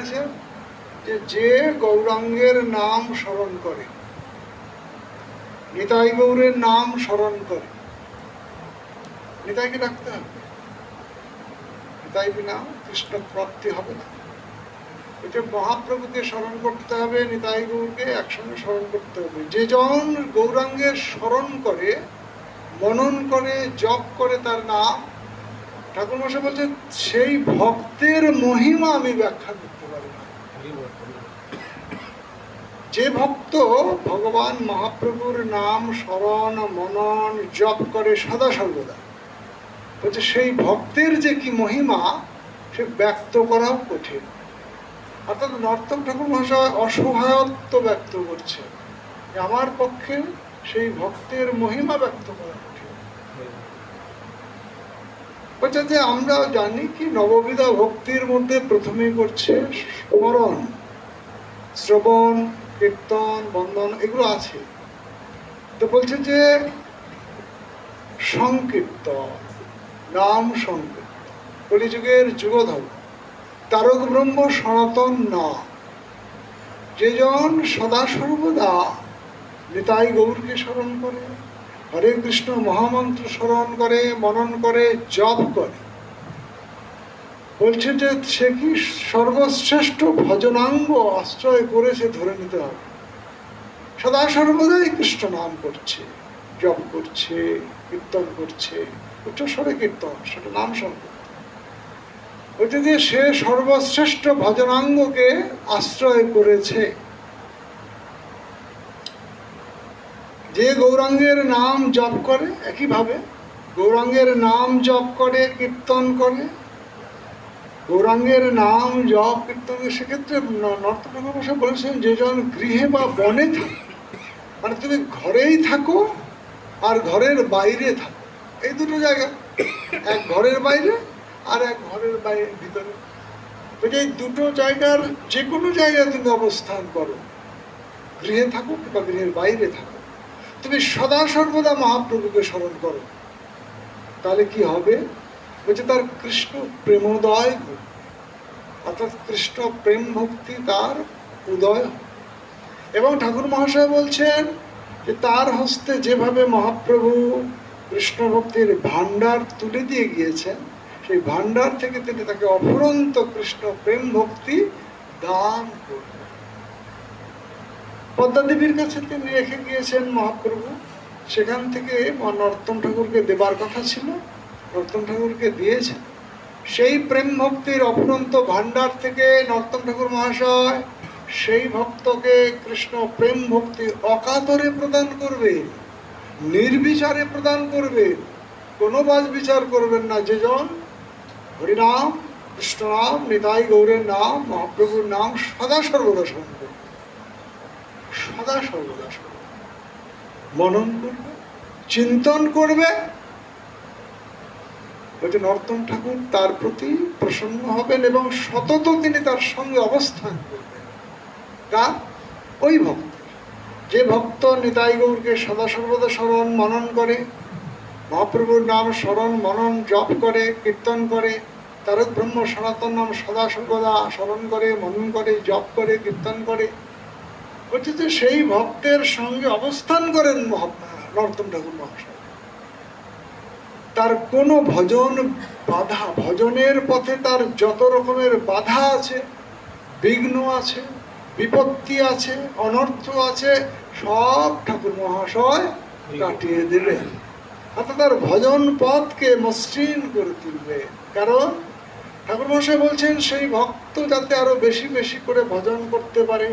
বলেছেন যে যে গৌরাঙ্গের নাম স্মরণ করে, নিতাই গৌরের নাম স্মরণ করে। নিতাইকে ডাকতে হবে। নিতাই বিনা কৃষ্ণ প্রাপ্তি হবে না। যে মহাপ্রভুকে স্মরণ করতে হবে, নিতাই গৌরকে একসঙ্গে স্মরণ করতে হবে। যে জন গৌরাঙ্গের স্মরণ করে, মনন করে, জপ করে তার নাম ঠাকুর মশাই বলছে সেই ভক্তের মহিমা আমি ব্যাখ্যা না যে ভক্ত ভগবান মহাপ্রভুর নাম স্মরণ মনন জপ করে সদা সর্বদা। বলছে, সেই ভক্তের যে কি মহিমা, সে ব্যক্ত করাও কঠিন। অর্থাৎ নর্তক ঠাকুর মহাশয় অসহায়ত্ব ব্যক্ত করছে। আমার পক্ষে সেই ভক্তের মহিমা ব্যক্ত করা বলছে যে আমরা জানি কি নববিধা ভক্তির মধ্যে প্রথমেই করছে স্মরণ। শ্রবণ, কীর্তন বন্ধন এগুলো আছে। তো বলছে যে সংকীর্তন, নাম সংকীর্তন। কলিযুগের যুগধর্ম তারক ব্রহ্ম সনাতন না। যেজন সদা সর্বদা নিতাই গৌরকে স্মরণ করে। হরে কৃষ্ণ মহামন্ত্র স্মরণ করে, মনন করে, জপ করে। বলছে যে, সে কি সর্বশ্রেষ্ঠ ভজনাঙ্গ আশ্রয় করে সে ধরে নিতে হবে? সদা সর্বদাই কৃষ্ণ নাম করছে, জপ করছে, কীর্তন করছে, উচ্চস্বরে কীর্তন, সেটা নাম সংকীর্তন। বলছে যে, সে সর্বশ্রেষ্ঠ ভজনাঙ্গকে আশ্রয় করেছে। যে গৌরাঙ্গের নাম জপ করে, একইভাবে গৌরাঙ্গের নাম জপ করে, কীর্তন করে। গৌরাঙ্গের নাম জপ, কীর্তন, সেক্ষেত্রে নর্তঠাকুর মশাই বলেছেন, যে জন গৃহে বা বনে থাকে মানে তুমি ঘরেই থাকো আর ঘরের বাইরে থাকো। এই দুটো জায়গা, এক ঘরের বাইরে আর এক ঘরের বাইরে, ভিতরে। এই দুটো জায়গার যে কোনো জায়গায় তুমি অবস্থান করো, গৃহে থাকো কিংবা গৃহের বাইরে থাকো। তুমি সদা সর্বদা মহাপ্রভুকে স্মরণ করো। তাহলে কি হবে? বলছে, তার কৃষ্ণ প্রেমোদয় অর্থাৎ কৃষ্ণ প্রেম ভক্তি তার উদয় এবং ঠাকুর মহাশয় বলছেন যে, তার হস্তে যেভাবে মহাপ্রভু কৃষ্ণ ভক্তির ভাণ্ডার তুলে দিয়ে গিয়েছেন, সেই ভাণ্ডার থেকে তিনি তাকে অফুরন্ত কৃষ্ণ প্রেম ভক্তি দান করবেন পদ্মা দেবীর কাছে তিনি রেখে গিয়েছেন মহাপ্রভু। সেখান থেকে নর্তন ঠাকুরকে দেবার কথা ছিল নর্তন ঠাকুরকে দিয়েছেন। সেই প্রেম ভক্তির অফুরন্ত ভাণ্ডার থেকে নর্তন ঠাকুর মহাশয় সেই ভক্তকে কৃষ্ণ প্রেম ভক্তি অকাতরে প্রদান করবে, নির্বিচারে প্রদান করবে কোনো বাজ বিচার করবেন না যেজন। হরিনাম কৃষ্ণ নাম নিতাই গৌরের নাম, মহাপ্রভুর নাম সদা সর্বদা করবে সদা সর্বদা মনন করবে, চিন্তন করবে। বলছে নর্তন ঠাকুর তার প্রতি প্রসন্ন হবেন এবং সতত তিনি তার সঙ্গে অবস্থান করবেন। কার? ওই ভক্ত। যে ভক্ত নিতাই গৌরকে সদা, সর্বদা স্মরণ মনন করে, মহাপ্রভুর নাম স্মরণ মনন জপ করে, কীর্তন করে তারক ব্রহ্ম সনাতন নাম সদা, সর্বদা স্মরণ করে, মনন করে, জপ করে, কীর্তন করে বলছে যে সেই ভক্তের সঙ্গে অবস্থান করেন নর্তন ঠাকুর মহাশয়। তার কোনো ভজন বাধা, ভজনের পথে তার যত রকমের বাধা আছে, বিঘ্ন আছে, বিপত্তি আছে, অনর্থ আছে, সব ঠাকুর মহাশয় কাটিয়ে দেবে অর্থাৎ তার ভজন পথকে মসৃণ করে তুলবে। কারণ ঠাকুর মহাশয় বলছেন, সেই ভক্ত যাতে আরও বেশি বেশি করে ভজন করতে পারে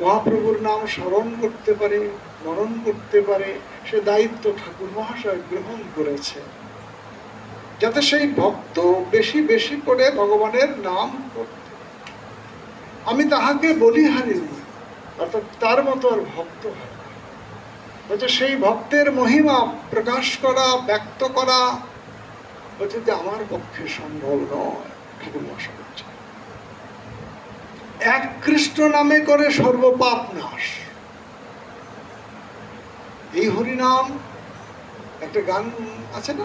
মহাপ্রভুর নাম স্মরণ করতে পারে, মরণ করতে পারে। সে দায়িত্ব ঠাকুর মহাশয় গ্রহণ করেছে। যাতে সেই ভক্ত বেশি বেশি করে ভগবানের নাম করতে আমি তাহাকে বলি হারিনি অর্থাৎ তার মতো আর ভক্ত হয় বলছে, সেই ভক্তের মহিমা প্রকাশ করা, ব্যক্ত করা, বলছে যে আমার পক্ষে সম্ভব নয়, ঠাকুর মহাশয়। এক কৃষ্ণ নামে করে সর্বপাপ নাশ এই হরিনাম একটা গান আছে না?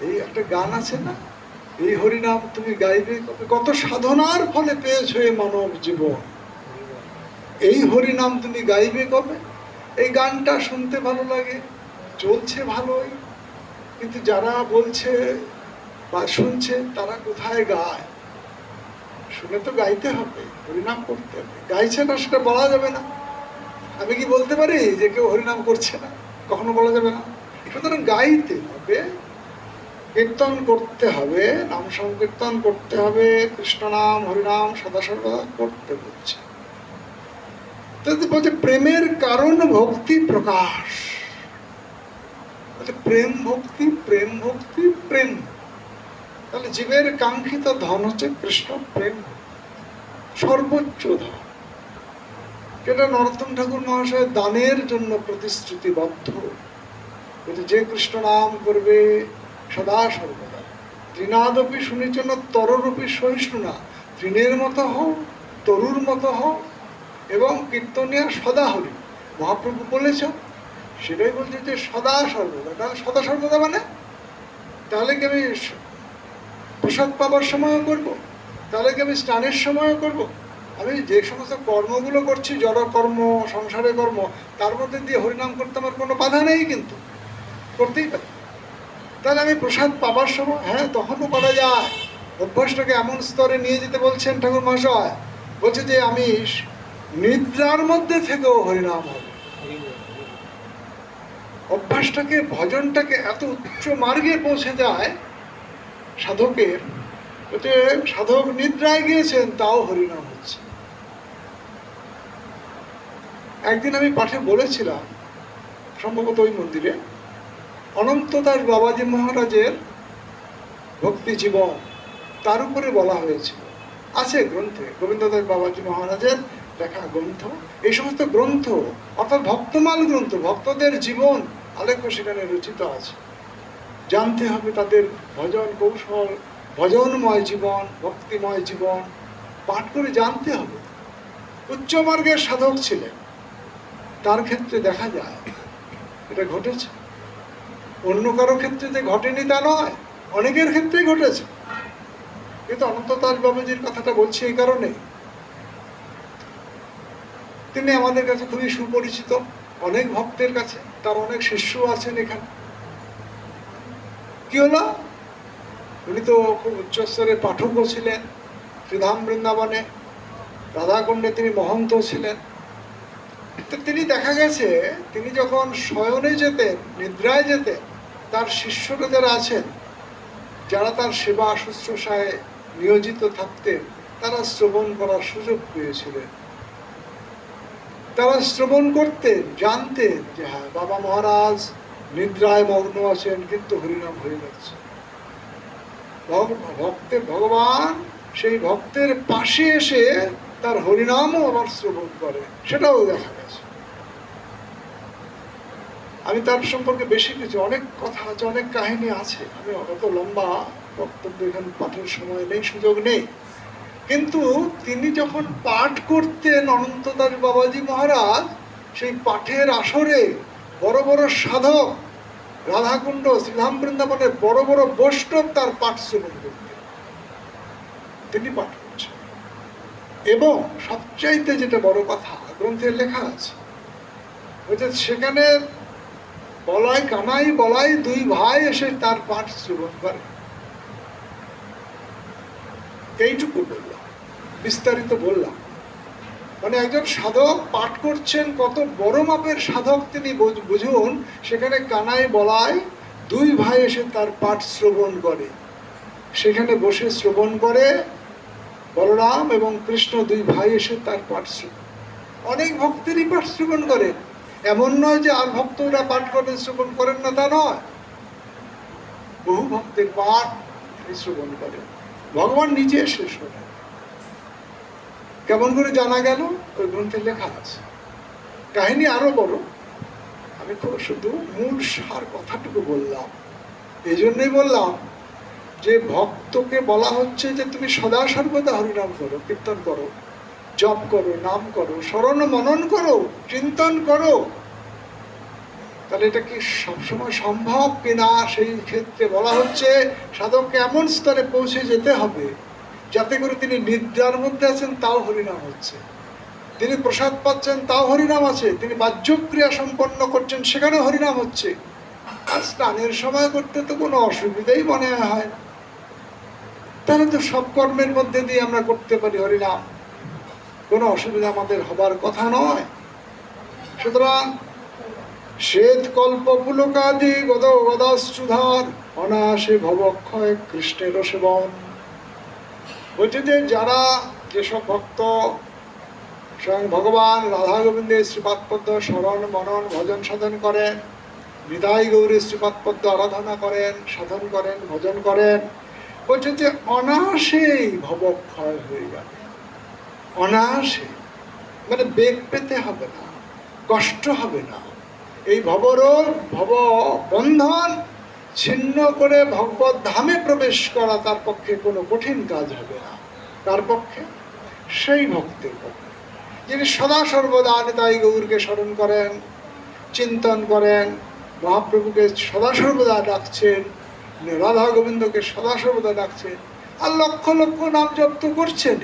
এই একটা গান আছে না? এই হরিনাম তুমি গাইবে? কত সাধনার ফলে পেয়েছ এই মানব জীবন। এই হরিনাম তুমি গাইবে কবে? এই গানটা শুনতে ভালো লাগে, চলছে ভালোই। কিন্তু যারা বলছে বা শুনছে, তারা কোথায় গায়? শুনে তো গাইতে হবে, হরিনাম করতে হবে। গাইছে না, সেটা বলা যাবে না। আমি কি বলতে পারি যে কেউ হরিনাম করছে না? কখনো বলা যাবে না? সুতরাং গাইতে হবে, কীর্তন করতে হবে, নাম সংকীর্তন করতে হবে, কৃষ্ণ নাম, হরিনাম, সদা সর্বদা করতে তাতে বলছে, প্রেমের কারণ ভক্তি প্রকাশ। প্রেম ভক্তি প্রেম ভক্তি, প্রেম। তাহলে জীবের কাঙ্ক্ষিত ধন হচ্ছে কৃষ্ণ প্রেম। সর্বোচ্চ ধন। যেটা নরোত্তম ঠাকুর মহাশয় দানের জন্য প্রতিশ্রুতিবদ্ধ। যে কৃষ্ণ নাম করবে সদা সর্বদা। তৃণাদপি শুনিছেন তররূপী সহিষ্ণু না। তৃণের মতো হও, তরুর মতো হও, এবং কীর্তনিয়া সদা হরি। মহাপ্রভু বলেছ, সেটাই বলছে যে সদা সর্বদা। তাহলে সদা সর্বদা মানে? তাহলে কি আমি প্রসাদ পাবার সময়ও করব তাহলে কি আমি স্নানের সময়ও করব। আমি যে সমস্ত কর্মগুলো করছি জড় কর্ম সংসারের কর্ম, তার মধ্যে দিয়ে হরিনাম করতে আমার কোনো বাধা নেই কিন্তু। করতেই পারি। তাহলে আমি প্রসাদ পাবার সময় হ্যাঁ তখনও করা যায়। অভ্যাসটাকে এমন স্তরে নিয়ে যেতে বলছেন ঠাকুর মহাশয়, বলছে যে আমি নিদ্রার মধ্যে থেকেও হরিনাম হবে। অভ্যাসটাকে, ভজনটাকে এত উচ্চ মার্গে পৌঁছে যায় সাধকের যে সাধক নিদ্রায় গিয়েছেন, তাও হরিনাম হচ্ছে। একদিন আমি পাঠে বলেছিলাম, সম্ভবত ওই মন্দিরে, অনন্ত দাস বাবাজি মহারাজের ভক্তি জীবন, তার উপরে বলা হয়েছিল। আছে গ্রন্থে, গোবিন্দ দাস বাবাজি মহারাজের লেখা গ্রন্থ। এই সমস্ত গ্রন্থ, অর্থাৎ ভক্তমাল গ্রন্থ, ভক্তদের জীবন, আলেখ্য সেখানে রচিত আছে। জানতে হবে তাদের ভজন কৌশল, ভজনময় জীবন, ভক্তিময় জীবন, পাঠ করে জানতে হবে। উচ্চমার্গের সাধক ছিলেন। তার ক্ষেত্রে দেখা যায়, এটা ঘটেছে। অন্য কারও ক্ষেত্রে যে ঘটেনি তা নয়, অনেকের ক্ষেত্রেই ঘটেছে। কিন্তু অনন্ত দাস বাবাজির কথাটা বলছি এই কারণে তিনি আমাদের কাছে খুবই সুপরিচিত, অনেক ভক্তের কাছে, তার অনেক শিষ্য আছেন এখানে। কি হলো উনি তো খুব উচ্চস্তরের পাঠকও ছিলেন শ্রীধাম বৃন্দাবনে, রাধাকুণ্ডে তিনি মহন্ত ছিলেন। তো তিনি দেখা গেছে, তিনি যখন শয়নে যেতেন, নিদ্রায় যেতেন, তার শিষ্যরা যারা আছেন, যারা তার সেবা শুশ্রূষায় নিয়োজিত থাকতেন, তারা শ্রবণ করার সুযোগ পেয়েছিলেন। তারা শ্রবণ করতেন, জানতেন যে হ্যাঁ বাবা মহারাজ নিদ্রায় মগ্ন আছেন, কিন্তু হরিনাম হয়ে যাচ্ছে। ভক্তের ভগবান সেই ভক্তের পাশে এসে তার হরিনামও আবার শ্রবণ করে, সেটাও দেখা গেছে। আমি তার সম্পর্কে বেশি কিছু, অনেক কথা আছে, অনেক কাহিনী আছে। আমি অত লম্বা বক্তব্য এখানে পাঠের সময় নেই, সুযোগ নেই। কিন্তু তিনি যখন পাঠ করতেন অনন্তদাস বাবাজি মহারাজ, সেই পাঠের আসরে বড় বড় সাধক রাধাকুণ্ড শ্রীধাম বৃন্দাবনের বড় বড় বৈষ্ণব তার পাঠ শ্রবণ করতেন। তিনি পাঠ করছেন। এবং সবচাইতে যেটা বড় কথা, গ্রন্থের লেখা আছে বলছে সেখানে বলাই কানাই বলাই দুই ভাই এসে তার পাঠ শ্রবণ করে। এইটুকু বললাম, বিস্তারিত বললাম। মানে একজন সাধক পাঠ করছেন, কত বড় মাপের সাধক তিনি বুঝ- বুঝুন, সেখানে কানাই বলায় দুই ভাই এসে তার পাঠ শ্রবণ করে। সেখানে বসে শ্রবণ করে বলরাম এবং কৃষ্ণ দুই ভাই এসে তার পাঠ শ্রবণ অনেক ভক্তেরই পাঠ শ্রবণ করেন। এমন নয় যে আর ভক্তরা পাঠ করেন শ্রবণ করেন না, তা নয়। বহু ভক্তের পাঠ শ্রবণ করেন। ভগবান নিজে এসে শোনেন। কেমন করে জানা গেল? ওই গ্রন্থে লেখা আছে। কাহিনী আরও বড়। আমি শুধু মূল সার কথাটুকু বললাম। এই জন্যই বললাম যে ভক্তকে বলা হচ্ছে যে তুমি সদা সর্বদা হরিনাম করো, কীর্তন করো, জপ করো, নাম করো, স্মরণ মনন করো, চিন্তন করো। তাহলে এটা কি সবসময় সম্ভব কিনা? সেই ক্ষেত্রে বলা হচ্ছে সাধককে এমন স্তরে পৌঁছে যেতে হবে যাতে করে তিনি নিদ্রার মধ্যে আছেন, তাও হরিনাম হচ্ছে। তিনি প্রসাদ পাচ্ছেন, তাও হরিনাম আছে। তিনি বাহ্যক্রিয়া সম্পন্ন করছেন সেখানে হরিনাম হচ্ছে। আর স্নানের সময় করতে তো কোনো অসুবিধাই মনে হয়। তাহলে তো সব কর্মের মধ্যে দিয়ে আমরা করতে পারি হরিনাম। কোনো অসুবিধা আমাদের হবার কথা নয়। সুতরাং শ্বেত কল্প পুলকাদি গদ গদাশ্রুধার অনাশে ভবক্ষয় কৃষ্ণের সেবন। বলছে যে যারা যেসব ভক্ত স্বয়ং ভগবান রাধা গোবিন্দের শ্রীপাদপদ্ম স্মরণ মনন ভজন সাধন করেন হৃদয় গৌরী শ্রীপাদপদ্ম আরাধনা করেন, সাধন করেন, ভজন করেন, বলছে যে অনায়াসেই ভবক্ষয় হয়ে যাবে। অনায়াসে। মানে বেগ পেতে হবে না, কষ্ট হবে না। এই ভবরোগ ভব বন্ধন ছিন্ন করে ভগবত ধামে প্রবেশ করা তার পক্ষে কোনো কঠিন কাজ হবে না। তার পক্ষে? সেই ভক্তের পক্ষে। যিনি সদা সর্বদা নিতাই গৌরকে স্মরণ করেন, চিন্তন করেন, মহাপ্রভুকে সদা সর্বদা ডাকছেন, রাধা গোবিন্দকে সদা সর্বদা ডাকছেন, আর লক্ষ লক্ষ নাম জপ তো করছেন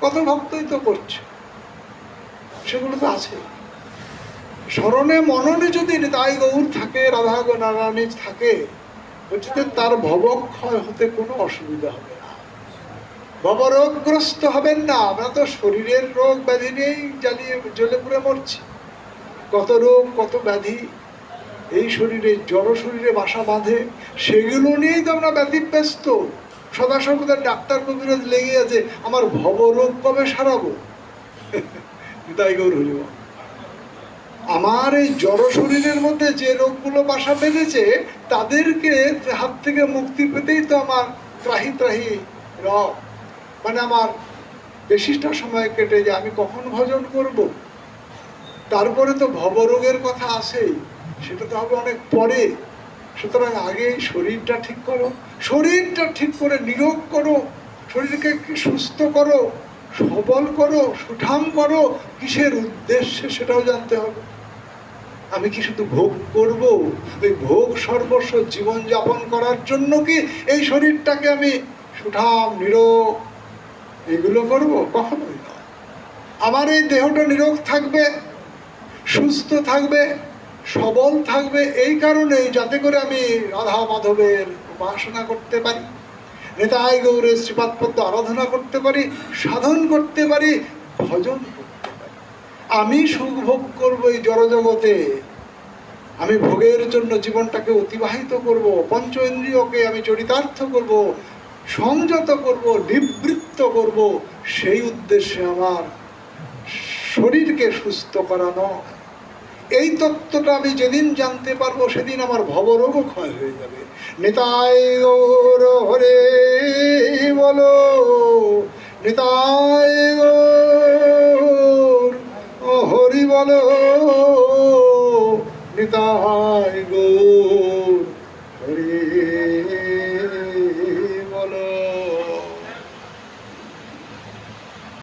কত ভক্তই তো করছে। সেগুলো তো আছে স্মরণে মননে যদি তাই গৌর থাকে, রাধা নারায়ণী থাকে, বলছে তার ভবক্ষয় হতে কোনো অসুবিধা হবে না। ভবরোগগ্রস্ত হবেন না, আমরা তো শরীরের রোগ ব্যাধি নিয়েই জ্বালিয়ে জ্বলে পুড়ে মরছি। কত রোগ, কত ব্যাধি, এই শরীরে জড় শরীরে বাসা বাঁধে, সেগুলো নিয়েই তো আমরা ব্যতিব্যস্ত। সদা সর্বদা ডাক্তার কবিরাজ লেগে আছে, আমার ভবরোগ কবে সারাবো? তাই গৌর হরিব আমার এই জড় শরীরের মধ্যে যে রোগগুলো বাসা বেঁধেছে, তাদেরকে হাত থেকে মুক্তি পেতেই তো আমার ত্রাহি ত্রাহি রব। মানে আমার বেশিটা সময় কেটে যায়, আমি কখন ভজন করব? তারপরে তো ভবরোগের কথা আসেই সেটা তো হবে অনেক পরে। সুতরাং আগে শরীরটা ঠিক করো, শরীরটা ঠিক করে নিরোগ করো, শরীরকে সুস্থ করো, সবল করো, সুঠাম করো, কিসের উদ্দেশ্যে সেটাও জানতে হবে। আমি কি শুধু ভোগ করব? ওই ভোগ সর্বস্ব জীবন যাপন করার জন্য কি এই শরীরটাকে আমি সুঠাম, নিরোগ এগুলো করব? কখনোই নয়। আমার এই দেহটা নিরোগ থাকবে, সুস্থ থাকবে, সবল থাকবে এই কারণেই যাতে করে আমি রাধা মাধবের উপাসনা করতে পারি নেতায় গৌরের শ্রীপাদপদ্ম আরাধনা করতে পারি, সাধন করতে পারি, ভজন আমি সুখ ভোগ করব এই জড়জগতে। আমি ভোগের জন্য জীবনটাকে অতিবাহিত করব, পঞ্চ ইন্দ্রিয়কে আমি চরিতার্থ করব, সংযত করব, নিবৃত্ত করব, সেই উদ্দেশ্যে আমার শরীরকে সুস্থ করানো এই তত্ত্বটা আমি যেদিন জানতে পারব, সেদিন আমার ভবরোগও ক্ষয় হয়ে যাবে। নিতাই বলো হরি বলো নিতাই হরি